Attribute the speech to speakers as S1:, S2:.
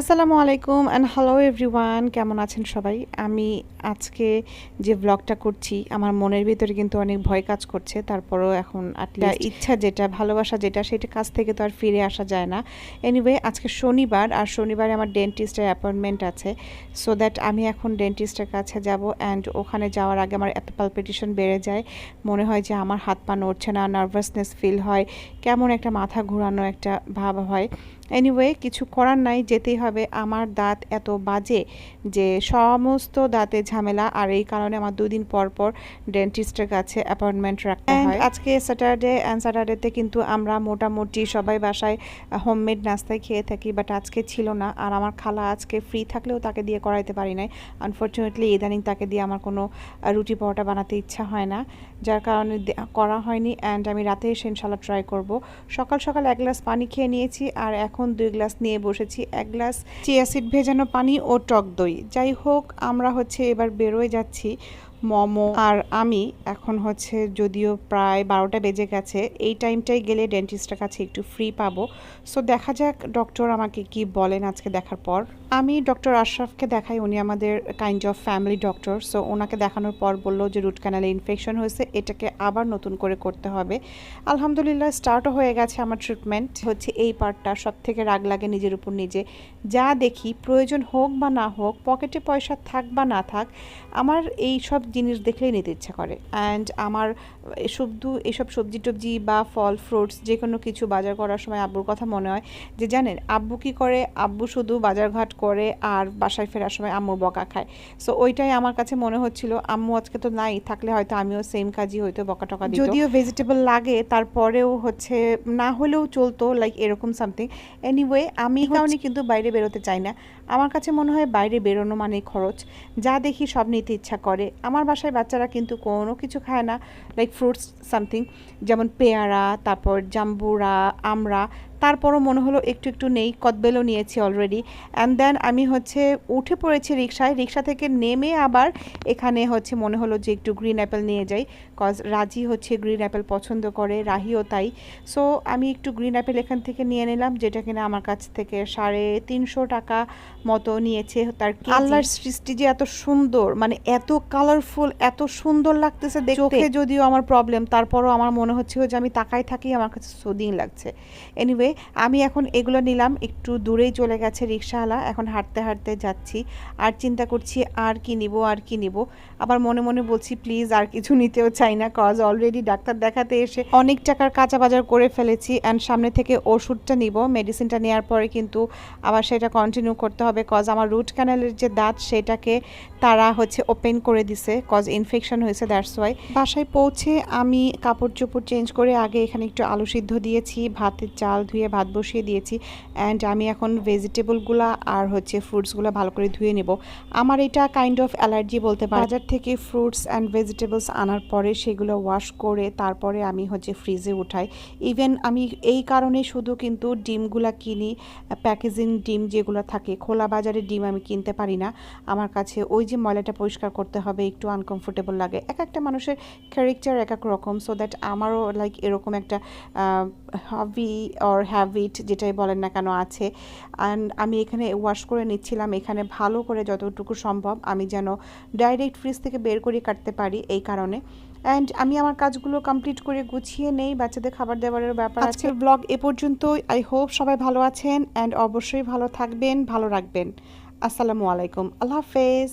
S1: আসসালামু আলাইকুম and hello everyone কেমন আছেন সবাই? আমি আজকে যে ব্লগটা করছি আমার মনের ভিতরে কিন্তু অনেক ভয় কাজ করছে তারপরও এখন একটা ইচ্ছা যেটা ভালোবাসা যেটা সেটা কাছ থেকে তো আর ফিরে আসা যায় না। এনিওয়ে আজকে শনিবার আর শনিবারে আমার ডেন্টিস্টের অ্যাপয়েন্টমেন্ট আছে সো দ্যাট আমি এখন ডেন্টিস্টের কাছে যাব অ্যান্ড ওখানে যাওয়ার আগে আমার এত পালপিটেশন বেড়ে যায় মনে হয় যে আমার হাত পা নড়ছে না নার্ভাসনেস ফিল হয় কেমন একটা মাথা ঘোরানো একটা ভাব হয়। এনিওয়ে কিছু করার নাই যেতেই হবে। আমার দাঁত এত বাজে যে সমস্ত দাঁতে ঝামেলা আর এই কারণে আমার দুদিন পর পর ডেন্টিস্টের কাছে অ্যাপয়েন্টমেন্ট রাখতে হয়। আজকে স্যাটারডে অ্যান্ড স্যাটারডেতে কিন্তু আমরা মোটামুটি সবাই বাসায় হোমমেড নাস্তায় খেয়ে থাকি বাট আজকে ছিল না। আর আমার খালা আজকে ফ্রি থাকলেও তাকে দিয়ে করাইতে পারি নাই। আনফর্চুনেটলি ইদানিং তাকে দিয়ে আমার কোনো রুটি পরোটা বানাতে ইচ্ছা হয় না। যার কারণে করা হয়নি অ্যান্ড আমি রাতে এসে ইনশাল্লাহ ট্রাই করব। সকাল সকাল এক গ্লাস পানি খেয়ে নিয়েছি আর এখন দুই গ্লাস নিয়ে বসেছি। এক গ্লাস চিয়াসিড ভেজানো পানি ও টক দই। যাই হোক, আমরা হচ্ছে এবার বেরোয় যাচ্ছি। মোমো আর আমি এখন হচ্ছে যদিও প্রায় বারোটা বেজে গেছে, এই টাইমটাই গেলে ডেন্টিস্টের কাছে একটু ফ্রি পাবো। সো দেখা যাক ডক্টর আমাকে কি বলেন আজকে দেখার পর। আমি ডক্টর আশরাফকে দেখাই, উনি আমাদের kind of family doctor so ওনাকে দেখানোর পর বলল যে রুট ক্যানালে ইনফেকশন হয়েছে, এটাকে আবার নতুন করে করতে হবে। আলহামদুলিল্লাহ স্টার্টও হয়ে গেছে আমার ট্রিটমেন্ট হচ্ছে এই পার্টটা সব থেকে রাগ লাগে নিজের উপর নিজে। যা দেখি, প্রয়োজন হোক বা না হোক পকেটে পয়সা থাক বা না থাক, আমার এই সব জিনিস দেখলেই নিতে ইচ্ছা করে। অ্যান্ড আমার শুধু এসব সবজি টবজি বা ফল ফ্রুটস যে কোনো কিছু বাজার করার সময় আব্বুর কথা মনে হয় যে জানেন আব্বু কি করে? আব্বু শুধু বাজারঘাট করে আর বাসায় ফেরার সময় আম্মুর বকা খায়। সো ওইটাই আমার কাছে মনে হচ্ছিল আম্মু আজকে তো নাই থাকলে হয়তো আমিও সেম কাজই হয়তো বকা টকা দিত। যদিও ভেজিটেবল লাগে তারপরেও হচ্ছে না হলেও চলতো লাইক এরকম সামথিং এনিওয়ে আমি কারণে কিন্তু বাইরে বেরোতে চাই না। আমার কাছে মনে হয় বাইরে বেরোনো মানে খরচ। যা দেখি সব নিতে ইচ্ছা করে। আমার বাসায় বাচ্চারা কিন্তু কোনো কিছু খায় না লাইক ফ্রুটস সামথিং যেমন পেয়ারা, তারপর জাম্বুরা, আমড়া তারপরও মনে হলো একটু একটু নেই কদবেলও নিয়েছি অলরেডি অ্যান্ড দেন আমি হচ্ছে উঠে পড়েছি রিক্সায় রিক্সা থেকে নেমে আবার এখানে হচ্ছে মনে হলো যে একটু গ্রিন অ্যাপেল নিয়ে যাই কজ রাজি হচ্ছে গ্রিন অ্যাপেল পছন্দ করে রাহিও তাই। সো আমি একটু গ্রিন অ্যাপেল এখান থেকে নিয়ে নিলাম যেটা কিনা আমার কাছ থেকে সাড়ে তিনশো টাকা মতো নিয়েছে তার আল্লাহর সৃষ্টি যে এত সুন্দর মানে এত কালারফুল এত সুন্দর লাগতেছে দেখতে। চোখে যদিও আমার প্রবলেম তারপরও আমার মনে হচ্ছে যে আমি তাকাই থাকি আমার কাছে সুদিন লাগছে। এনিওয়ে আমি এখন এগুলো নিলাম, একটু দূরেই চলে গেছে রিক্সাওয়ালা এখন হাঁটতে হাঁটতে যাচ্ছি। আর চিন্তা করছি আর কি নিব, আর কি নিব। আবার মনে মনে বলছি, প্লিজ আর কিছু নিতেও চাই না কজ অলরেডি ডাক্তার দেখাতে এসে অনেক টাকার কাঁচা বাজার করে ফেলেছি অ্যান্ড সামনে থেকে ওষুধটা নিব মেডিসিনটা নেওয়ার পরে কিন্তু আবার সেটা কন্টিনিউ করতে হবে কজ আমার রুট ক্যানেলের যে দাঁত, সেটাকে তারা হচ্ছে ওপেন করে দিছে কজ ইনফেকশন হয়েছে দ্যাটস ওয়াই বাসায় পৌঁছে আমি কাপড় চোপড় চেঞ্জ করে আগে এখানে একটু আলু সিদ্ধ দিয়েছি, ভাতের চাল ধুয়ে ভাত বসিয়ে দিয়েছি অ্যান্ড আমি এখন ভেজিটেবলগুলো আর হচ্ছে ফ্রুটসগুলো ভালো করে ধুয়ে নেব। আমার এটা কাইন্ড অফ অ্যালার্জি বলতে পারি। বাজার থেকে ফ্রুটস অ্যান্ড ভেজিটেবলস আনার পরে সেগুলো ওয়াশ করে তারপরে আমি হচ্ছে ফ্রিজে উঠাই। ইভেন আমি এই কারণে শুধু কিন্তু ডিমগুলা কিনি প্যাকেজিং ডিম যেগুলো থাকে, খোলা বাজারে ডিম আমি কিনতে পারি না। আমার কাছে ওই যে ময়লাটা পরিষ্কার করতে হবে, একটু আনকমফোর্টেবল লাগে। এক একটা মানুষের ক্যারেক্টার এক এক রকম সো দ্যাট আমারও লাইক এরকম একটা হবি অর হ্যাবিট যেটাই বলেন না কেন আছে। অ্যান্ড আমি এখানে ওয়াশ করে নিচ্ছিলাম, এখানে ভালো করে যতটুকু সম্ভব আমি যেন ডাইরেক্ট ফ্রিজ থেকে বের করে কাটতে পারি এই কারণে। অ্যান্ড আমি আমার কাজগুলো কমপ্লিট করে গুছিয়ে নেই, বাচ্চাদের খাবার দাবারের ব্যাপার আছে। ব্লগ এ পর্যন্তই আই হোপ সবাই ভালো আছেন অ্যান্ড অবশ্যই ভালো থাকবেন, ভালো রাখবেন। আসসালামু আলাইকুম, আল্লাহ হাফেজ।